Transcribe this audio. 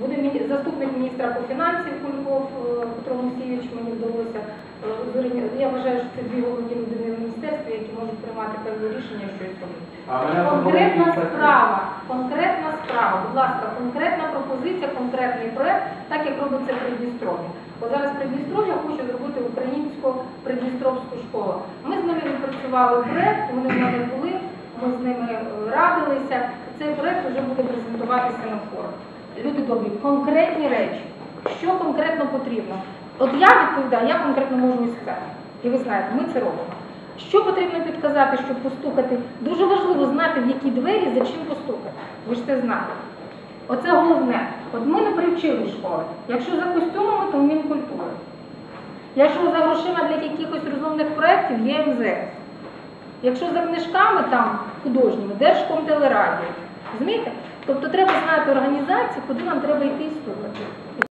Буде заступник міністра по фінансів Кульков е, Петро Мусійович, мені вдалося е. Я вважаю, що це дві головні людини в міністерстві, які можуть приймати певні рішення, що робити. Конкретна справа, конкретна справа, будь ласка, конкретна пропозиція, конкретний проект, так як робиться Придністров'я. Бо зараз Придністров'я хоче зробити українсько-придністровську школу. Ми з ними відпрацювали проект, вони в мене були, ми з ними е, радилися. Цей проект вже буде презентуватися на форум. Люди добрі, конкретні речі. Що конкретно потрібно? От я відповідаю, я конкретно можу і сказати. І ви знаєте, ми це робимо. Що потрібно підказати, щоб постукати? Дуже важливо знати, в які двері за чим постукати. Ви ж це знаєте. Оце головне. От ми не привчили школи. Якщо за костюмами, то в Мінкультури. Якщо за грошима для якихось розумних проєктів, є МЗС. Якщо за книжками там художніми, Держкомтелерадіо. Розумієте? Тобто треба знати організацію, куди нам треба йти і стукати.